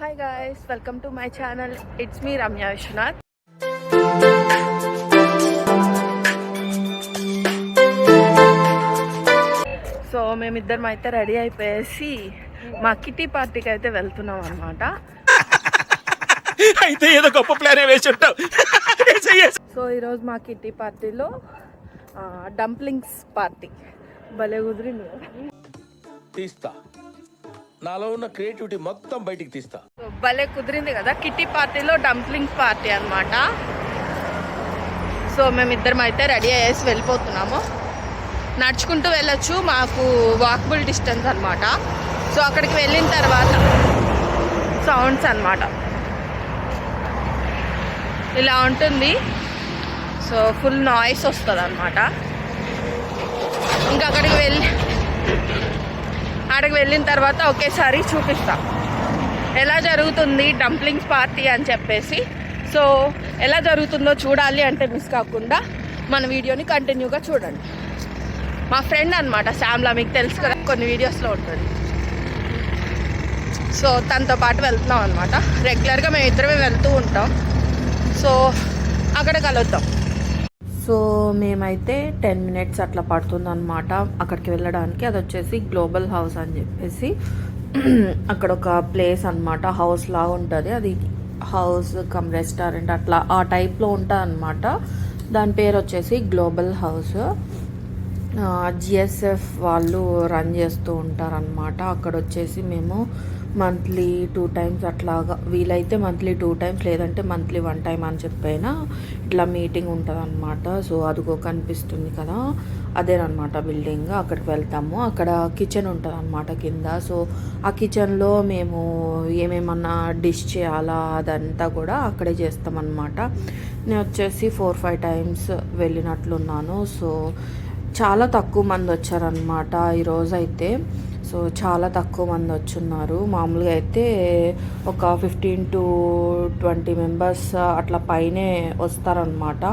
Hi guys welcome to my channel it's me Ramya Vishwanath so మేమిద్దరం అయితే ready అయిపోయేసి మా kitty పార్టీకి అయితే వెళ్తున్నాం అనమాట అయితే ఏదో గొప్ప ప్లాన్ వేసి ఉంటావు. సో ఈరోజు మా కిటీ పార్టీలో డంప్లింగ్స్ పార్టీ భలే కుదిరింది కదా. తీస్తా. నాలో ఉన్న క్రియేటివిటీ మొత్తం బయటికి తీస్తా. భలే కుదిరింది కదా. కిట్టి పార్టీలో డంప్లింగ్స్ పార్టీ అనమాట సో మేమిద్దరం అయితే రెడీ అయ్యేసి వెళ్ళిపోతున్నాము. నడుచుకుంటూ వెళ్ళొచ్చు. మాకు వాకబుల్ డిస్టెన్స్ అనమాట సో అక్కడికి వెళ్ళిన తర్వాత సౌండ్స్ అన్నమాట. ఇలా ఉంటుంది. సో ఫుల్ నాయిస్ వస్తుంది అనమాట ఇంకా అక్కడికి వెళ్ళి అక్కడికి వెళ్ళిన తర్వాత ఒకేసారి చూపిస్తాను ఎలా జరుగుతుంది డంప్లింగ్స్ పార్టీ అని చెప్పేసి. సో ఎలా జరుగుతుందో చూడాలి అంటే మిస్ కాకుండా మన వీడియోని కంటిన్యూగా చూడండి. మా ఫ్రెండ్ అనమాట శ్యామ్లా మీకు తెలుసు కదా కొన్ని వీడియోస్లో ఉంటుంది. సో తనతో పాటు వెళ్తున్నాం అనమాట రెగ్యులర్గా మేము ఇద్దరమే వెళ్తూ ఉంటాం. సో అక్కడ కలుద్దాం. సో మేమైతే టెన్ మినిట్స్ అట్లా పడుతుందన్నమాట. అక్కడికి వెళ్ళడానికి అది వచ్చేసి గ్లోబల్ హౌస్ అని చెప్పేసి. అక్కడ ఒక ప్లేస్ అన్నమాట హౌస్ లాగా ఉంటుంది. అది హౌస్ కమ్ రెస్టారెంట్ అట్లా ఆ టైప్లో ఉంటుంది అనమాట దాని పేరు వచ్చేసి గ్లోబల్ హౌస్. జిఎస్ఎఫ్ వాళ్ళు రన్ చేస్తూ ఉంటారనమాట అక్కడ వచ్చేసి మేము మంత్లీ టూ టైమ్స్ అట్లాగా వీలైతే మంత్లీ టూ టైమ్స్ లేదంటే మంత్లీ వన్ టైం అని చెప్పైనా ఇట్లా మీటింగ్ ఉంటుంది అనమాట సో అదిగో కనిపిస్తుంది కదా అదేనమాట బిల్డింగ్ అక్కడికి వెళ్తాము. అక్కడ కిచెన్ ఉంటుంది అనమాట కింద. సో ఆ కిచెన్లో మేము ఏమేమన్నా డిష్ చేయాలా అదంతా కూడా అక్కడే చేస్తామన్నమాట. నేను వచ్చేసి ఫోర్ ఫైవ్ టైమ్స్ వెళ్ళినట్లున్నాను. సో చాలా తక్కువ మంది వచ్చారనమాట ఈరోజు అయితే సో చాలా తక్కువ మంది వచ్చున్నారు. మామూలుగా అయితే ఒక ఫిఫ్టీన్ టు ట్వంటీ మెంబర్స్ అట్లా పైనే వస్తారనమాట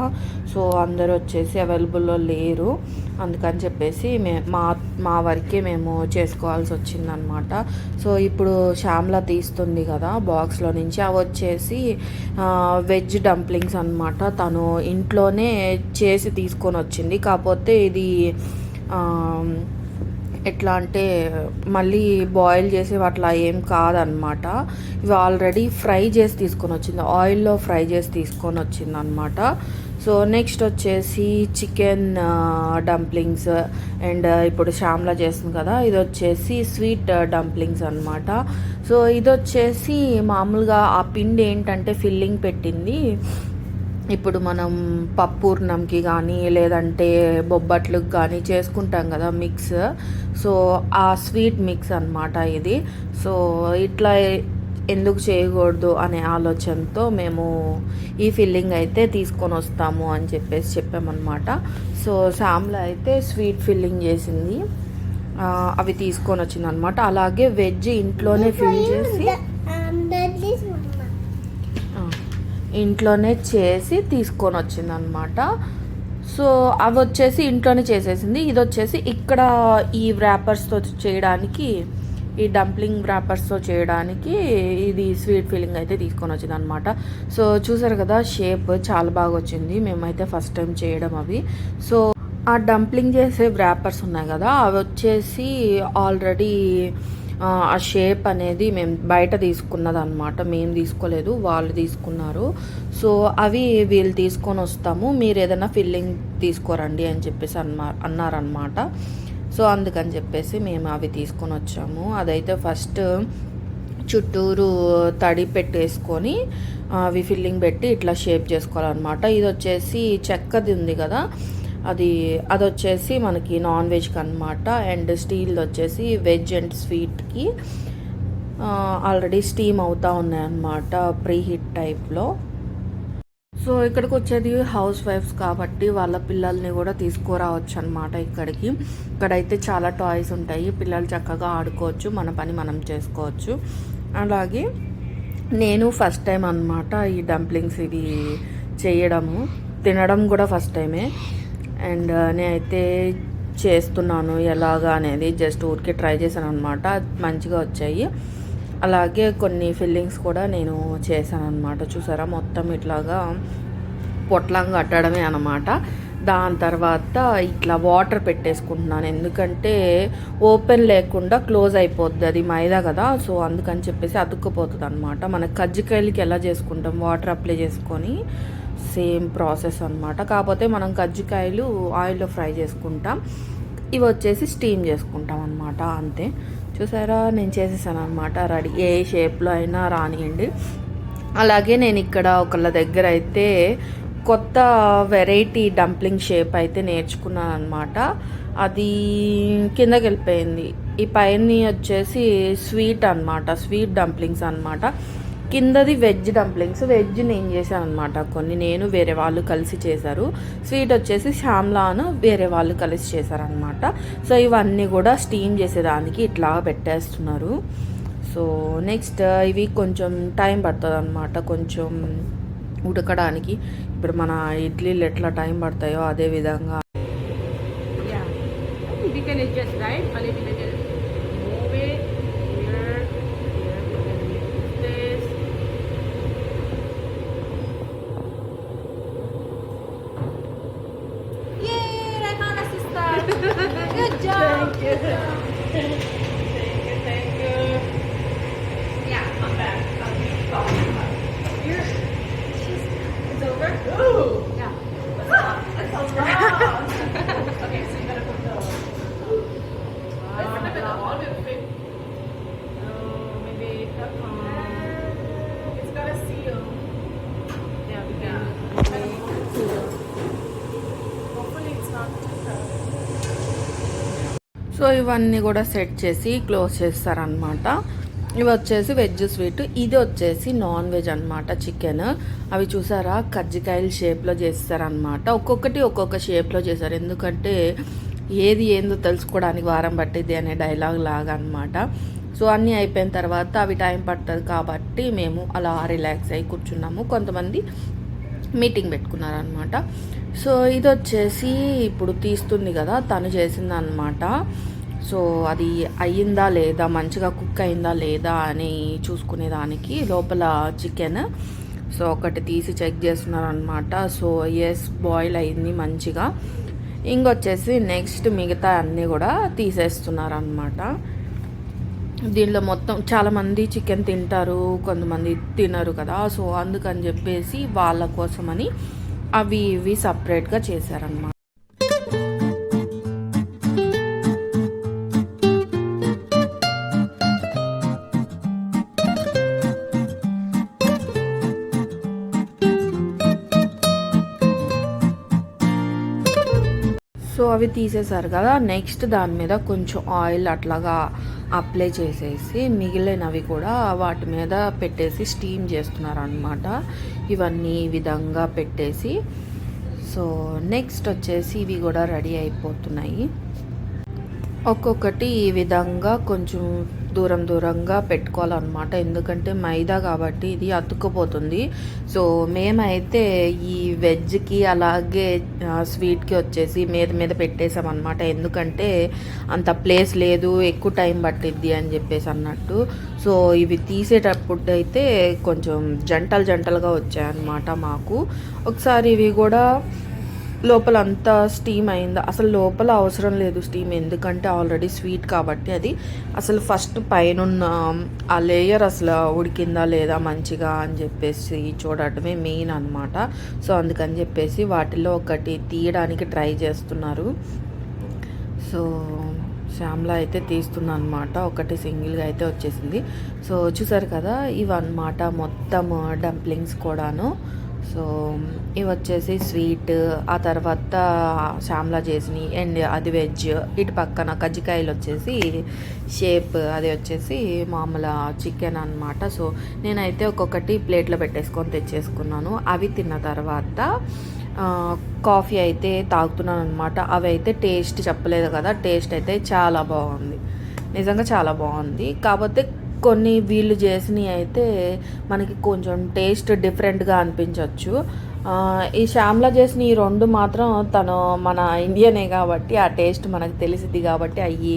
సో అందరూ వచ్చేసి అవైలబుల్లో లేరు. అందుకని చెప్పేసి మే మా మా వరకే మేము చేసుకోవాల్సి వచ్చిందనమాట సో ఇప్పుడు శ్యామ్లా తీస్తుంది కదా బాక్స్లో నుంచి. అవి వచ్చేసి వెజ్ డంప్లింగ్స్ అనమాట తను ఇంట్లోనే చేసి తీసుకొని వచ్చింది. కాకపోతే ఇది ఎట్లా అంటే మళ్ళీ బాయిల్ చేసి అట్లా ఏం కాదనమాట. ఇవి ఆల్రెడీ ఫ్రై చేసి తీసుకొని వచ్చింది. ఆయిల్లో ఫ్రై చేసి తీసుకొని వచ్చింది అనమాట సో నెక్స్ట్ వచ్చేసి చికెన్ డంప్లింగ్స్ అండ్ ఇప్పుడు శ్యామ్లా చేస్తుంది కదా ఇది వచ్చేసి స్వీట్ డంప్లింగ్స్ అనమాట. సో ఇది వచ్చేసి మామూలుగా ఆ పిండి ఏంటంటే ఫిల్లింగ్ పెట్టింది. ఇప్పుడు మనం పప్పూర్ణంకి కానీ లేదంటే బొబ్బట్లకు కానీ చేసుకుంటాం కదా మిక్స్. సో ఆ స్వీట్ మిక్స్ అన్నమాట ఇది. సో ఇట్లా ఎందుకు చేయకూడదు అనే ఆలోచనతో మేము ఈ ఫిల్లింగ్ అయితే తీసుకొని వస్తాము అని చెప్పేసి చెప్పామన్నమాట. సో శామ్లా అయితే స్వీట్ ఫిల్లింగ్ చేసింది. అవి తీసుకొని వచ్చింది అనమాట అలాగే వెజ్ ఇంట్లోనే ఫిల్ చేసి ఇంట్లోనే చేసి తీసుకొని వచ్చింది అనమాట సో అవి వచ్చేసి ఇంట్లోనే చేసేసింది. ఇది వచ్చేసి ఇక్కడ ఈ వ్రాపర్స్తో చేయడానికి ఈ డంప్లింగ్ వ్రాపర్స్తో చేయడానికి ఇది స్వీట్ ఫీలింగ్ అయితే తీసుకొని వచ్చింది అనమాట సో చూసారు కదా షేప్ చాలా బాగా వచ్చింది మేమైతే ఫస్ట్ టైం చేయడం అవి. సో ఆ డంప్లింగ్ చేసే వ్రాపర్స్ ఉన్నాయి కదా అవి వచ్చేసి ఆల్రెడీ ఆ షేప్ అనేది మేము బయట తీసుకున్నదనమాట మేము తీసుకోలేదు వాళ్ళు తీసుకున్నారు. సో అవి వీళ్ళు తీసుకొని వస్తాము. మీరు ఏదైనా ఫిల్లింగ్ తీసుకోరండి అని చెప్పేసి అన్నా అన్నారనమాట సో అందుకని చెప్పేసి మేము అవి తీసుకొని వచ్చాము. అదైతే ఫస్ట్ చుట్టూరు తడి పెట్టేసుకొని అవి ఫిల్లింగ్ పెట్టి ఇట్లా షేప్ చేసుకోవాలన్నమాట. ఇది వచ్చేసి చెక్కది ఉంది కదా అది అది వచ్చేసి మనకి నాన్ వెజ్కి అనమాట అండ్ స్టీల్ వచ్చేసి వెజ్ అండ్ స్వీట్కి ఆల్రెడీ స్టీమ్ అవుతూ ఉన్నాయన్నమాట ప్రీ హీట్ టైప్లో. సో ఇక్కడికి వచ్చేది హౌస్ వైఫ్స్ కాబట్టి వాళ్ళ పిల్లల్ని కూడా తీసుకురావచ్చు అనమాట ఇక్కడికి. ఇక్కడైతే చాలా టాయ్స్ ఉంటాయి. పిల్లలు చక్కగా ఆడుకోవచ్చు. మన పని మనం చేసుకోవచ్చు. అలాగే నేను ఫస్ట్ టైం అనమాట ఈ డంప్లింగ్స్ ఇవి చేయడము. తినడం కూడా ఫస్ట్ టైమే అండ్ uh, నేనైతే చేస్తున్నాను ఎలాగా అనేది జస్ట్ ఊరికే ట్రై చేశాను అనమాట మంచిగా వచ్చాయి. అలాగే కొన్ని ఫిల్లింగ్స్ కూడా నేను చేశాను అనమాట చూసారా? మొత్తం ఇట్లాగా పొట్లంగా కట్టడమే అనమాట దాని తర్వాత ఇట్లా వాటర్ పెట్టేసుకుంటున్నాను. ఎందుకంటే ఓపెన్ లేకుండా క్లోజ్ అయిపోద్ది. అది మైదా కదా. సో అందుకని చెప్పేసి అతుక్కుపోతుంది అనమాట మన కజ్జికాయలకి ఎలా చేసుకుంటాం? వాటర్ అప్లై చేసుకొని సేమ్ ప్రాసెస్ అనమాట కాకపోతే మనం కజ్జికాయలు ఆయిల్లో ఫ్రై చేసుకుంటాం. ఇవి వచ్చేసి స్టీమ్ చేసుకుంటాం అనమాట అంతే. చూసారా? నేను చేసేసాను అనమాట రెడీ. ఏ షేప్లో అయినా రానియండి. అలాగే నేను ఇక్కడ ఒకళ్ళ దగ్గర అయితే కొత్త వెరైటీ డంప్లింగ్ షేప్ అయితే నేర్చుకున్నాను అనమాట అది కిందకి వెళ్ళిపోయింది. ఈ పైన వచ్చేసి స్వీట్ అన్నమాట. స్వీట్ డంప్లింగ్స్ అన్నమాట. కిందది వెజ్ డంప్లింగ్స్. వెజ్ నేను చేశాను అనమాట కొన్ని నేను వేరే వాళ్ళు కలిసి చేశారు. స్వీట్ వచ్చేసి శ్యామ్లాను వేరే వాళ్ళు కలిసి చేశారనమాట సో ఇవన్నీ కూడా స్టీమ్ చేసేదానికి ఇట్లా పెట్టేస్తున్నారు. సో నెక్స్ట్ ఇవి కొంచెం టైం పడుతుంది అనమాట కొంచెం ఉడకడానికి. ఇప్పుడు మన ఇడ్లీలు ఎట్లా టైం పడతాయో అదే విధంగా సో ఇవన్నీ కూడా సెట్ చేసి క్లోజ్ చేస్తారనమాట ఇవి వచ్చేసి వెజ్ స్వీట్ ఇది వచ్చేసి నాన్ వెజ్ అనమాట చికెన్. అవి చూసారా? కజ్జికాయల షేప్లో చేస్తారనమాట ఒక్కొక్కటి ఒక్కొక్క షేప్లో చేశారు ఎందుకంటే ఏది ఏందో తెలుసుకోవడానికి వారం పట్టిద్ది అనే డైలాగ్ లాగా అనమాట సో అన్నీ అయిపోయిన తర్వాత అవి టైం పడుతుంది కాబట్టి మేము అలా రిలాక్స్ అయి కూర్చున్నాము. కొంతమంది మీటింగ్ పెట్టుకున్నారనమాట సో ఇది వచ్చేసి ఇప్పుడు తీస్తుంది కదా తను చేసింది అనమాట సో అది అయ్యిందా లేదా మంచిగా కుక్ అయిందా లేదా అని చూసుకునేదానికి లోపల చికెన్. సో ఒకటి తీసి చెక్ చేస్తున్నారు అనమాట సో ఎస్ బాయిల్ అయింది మంచిగా. ఇంకొచ్చేసి నెక్స్ట్ మిగతా అన్నీ కూడా తీసేస్తున్నారు అనమాట దీనిలో మొత్తం చాలామంది చికెన్ తింటారు కొంతమంది తినరు కదా. సో అందుకని చెప్పేసి వాళ్ళ కోసమని అవి ఇవి సపరేట్గా చేశారనమాట అవి తీసేశారు కదా నెక్స్ట్ దాని మీద కొంచెం ఆయిల్ అట్లాగా అప్లై చేసేసి మిగిలినవి కూడా వాటి మీద పెట్టేసి స్టీమ్ చేస్తున్నారు అనమాట ఇవన్నీ ఈ విధంగా పెట్టేసి సో నెక్స్ట్ వచ్చేసి ఇవి కూడా రెడీ అయిపోతున్నాయి. ఒక్కొక్కటి ఈ విధంగా కొంచెం దూరం దూరంగా పెట్టుకోవాలన్నమాట. ఎందుకంటే మైదా కాబట్టి ఇది అతుక్కుపోతుంది. సో మేమైతే ఈ వెజ్కి అలాగే స్వీట్కి వచ్చేసి మీద మీద పెట్టేసామన్నమాట. ఎందుకంటే అంత ప్లేస్ లేదు ఎక్కువ టైం పట్టిద్ది అని చెప్పేసి అన్నట్టు. సో ఇవి తీసేటప్పుడు అయితే కొంచెం జంటలు జంటలుగా వచ్చాయన్నమాట మాకు. ఒకసారి ఇవి కూడా లోపల అంతా స్టీమ్ అయిందా. అసలు లోపల అవసరం లేదు స్టీమ్ ఎందుకంటే ఆల్రెడీ స్వీట్ కాబట్టి అది. అసలు ఫస్ట్ పైన ఆ లేయర్ అసలు ఉడికిందా లేదా మంచిగా అని చెప్పేసి చూడటమే మెయిన్ అనమాట సో అందుకని చెప్పేసి వాటిలో ఒకటి తీయడానికి ట్రై చేస్తున్నారు. సో శ్యామ్లా అయితే తీస్తుంది అనమాట ఒకటి సింగిల్గా అయితే వచ్చేసింది. సో చూసారు కదా ఇవన్నమాట మొత్తం డంప్లింగ్స్ కూడాను. సో ఇవి వచ్చేసి స్వీట్ ఆ తర్వాత శ్యామ్లా చేసినవి అండ్ అది వెజ్ ఇటు పక్కన కజ్జికాయలు వచ్చేసి షేప్ అది వచ్చేసి మామూలు చికెన్ అన్నమాట. సో నేనైతే ఒక్కొక్కటి ప్లేట్లో పెట్టేసుకొని తెచ్చేసుకున్నాను. అవి తిన్న తర్వాత కాఫీ అయితే తాగుతున్నాను అనమాట అవి అయితే టేస్ట్ చెప్పలేదు కదా టేస్ట్ అయితే చాలా బాగుంది. నిజంగా చాలా బాగుంది. కాకపోతే కొన్ని వీళ్ళు చేసినవి అయితే మనకి కొంచెం టేస్ట్ డిఫరెంట్గా అనిపించవచ్చు ఈ శ్యామ్లా చేసిన ఈ రెండు మాత్రం తను మన ఇండియనే కాబట్టి ఆ టేస్ట్ మనకు తెలిసింది కాబట్టి అవి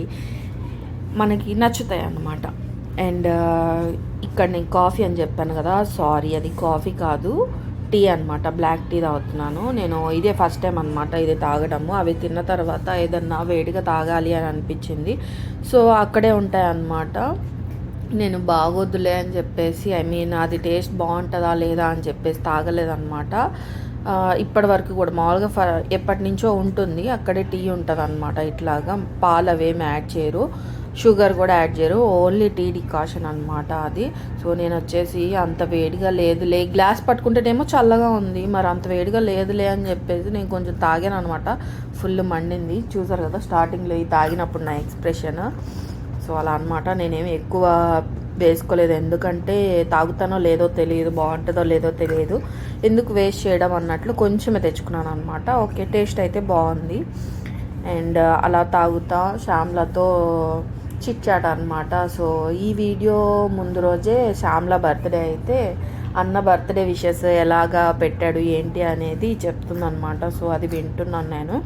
మనకి నచ్చుతాయి అన్నమాట. అండ్ ఇక్కడ నేను కాఫీ అని చెప్పాను కదా సారీ అది కాఫీ కాదు టీ అనమాట బ్లాక్ టీ తాగుతున్నాను. నేను ఇదే ఫస్ట్ టైం అనమాట ఇది తాగడము. అవి తిన్న తర్వాత ఏదన్నా వేడిగా తాగాలి అని అనిపించింది. సో అక్కడే ఉంటాయి అన్నమాట నేను బాగోద్దులే అని చెప్పేసి ఐ మీన్ అది టేస్ట్ బాగుంటుందా లేదా అని చెప్పేసి తాగలేదన్నమాట. ఇప్పటి వరకు కూడా మామూలుగా ఫ ఎప్పటి నుంచో ఉంటుంది. అక్కడే టీ ఉంటుంది అనమాట ఇట్లాగా పాలు అవేమి యాడ్ చేయరు. షుగర్ కూడా యాడ్ చేయరు. ఓన్లీ టీ డికాషన్ అనమాట అది. సో నేను వచ్చేసి అంత వేడిగా లేదులే. గ్లాస్ పట్టుకుంటేనేమో చల్లగా ఉంది. మరి అంత వేడిగా లేదులే అని చెప్పేసి నేను కొంచెం తాగాను అనమాట ఫుల్ మండింది. చూసారు కదా స్టార్టింగ్లో ఈ తాగినప్పుడు నా ఎక్స్ప్రెషన్ సో అలా అనమాట నేనేమి ఎక్కువ వేసుకోలేదు. ఎందుకంటే తాగుతానో లేదో తెలియదు బాగుంటుందో లేదో తెలియదు. ఎందుకు వేస్ట్ చేయడం అన్నట్లు కొంచెమే తెచ్చుకున్నాను అనమాట ఓకే టేస్ట్ అయితే బాగుంది. అండ్ అలా తాగుతా శ్యామ్లతో చిచ్చాట అనమాట సో ఈ వీడియో ముందు రోజే శ్యామ్ల బర్త్డే అయితే అన్న బర్త్డే విషెస్ ఎలాగా పెట్టాడు ఏంటి అనేది చెప్తుందనమాట సో అది వింటున్నాను నేను.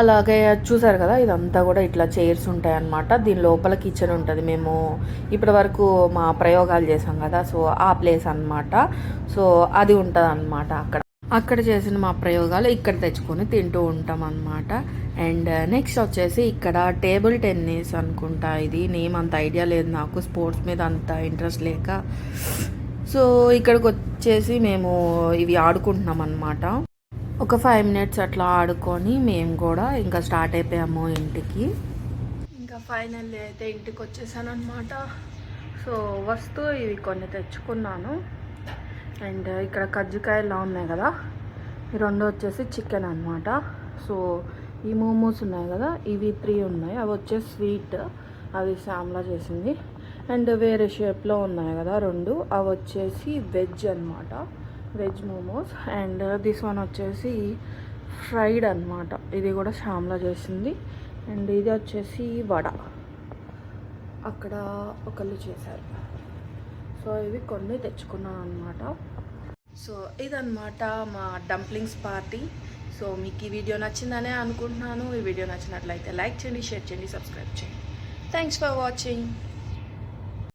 అలాగే చూసారు కదా ఇదంతా కూడా ఇట్లా చైర్స్ ఉంటాయి అన్నమాట దీని లోపల కిచెన్ ఉంటుంది. మేము ఇప్పటి వరకు మా ప్రయోగాలు చేసాం కదా సో ఆ ప్లేస్ అన్నమాట. సో అది ఉంటుంది అనమాట అక్కడ. అక్కడ చేసిన మా ప్రయోగాలు ఇక్కడ తెచ్చుకొని తింటూ ఉంటాం అన్నమాట అండ్ నెక్స్ట్ వచ్చేసి ఇక్కడ టేబుల్ టెన్నిస్ అనుకుంటా ఇది. నేమ్ అంత ఐడియా లేదు నాకు. స్పోర్ట్స్ మీద అంత ఇంట్రెస్ట్ లేక. సో ఇక్కడికి వచ్చేసి మేము ఇవి ఆడుకుంటున్నాం అన్నమాట ఒక ఫైవ్ మినిట్స్ అట్లా ఆడుకొని మేము కూడా ఇంకా స్టార్ట్ అయిపోయాము ఇంటికి. ఇంకా ఫైనల్లీ అయితే ఇంటికి వచ్చేసాను అనమాట సో వస్తూ ఇవి కొన్ని తెచ్చుకున్నాను. అండ్ ఇక్కడ కజ్జికాయలా ఉన్నాయి కదా. ఈ రెండు వచ్చేసి చికెన్ అనమాట సో ఈ మోమోస్ ఉన్నాయి కదా ఇవి త్రీ ఉన్నాయి. అవి వచ్చేసి స్వీట్ అవి శామ్లా చేసింది. అండ్ వేరే షేప్లో ఉన్నాయి కదా రెండు. అవి వచ్చేసి వెజ్ అనమాట veg momos and this one వచ్చేసి ఫ్రైడ్ అనమాట ఇది కూడా శ్యామ్లా చేసింది. అండ్ ఇది వచ్చేసి వడ. అక్కడ ఒకళ్ళు చేశారు. సో ఇవి కొన్ని తెచ్చుకున్నాను అనమాట సో ఇదనమాట మా డంప్లింగ్స్ పార్టీ. సో మీకు ఈ వీడియో నచ్చిందనే అనుకుంటున్నాను. ఈ వీడియో నచ్చినట్లయితే లైక్ చేయండి షేర్ చేయండి సబ్స్క్రైబ్ చేయండి. Thanks for watching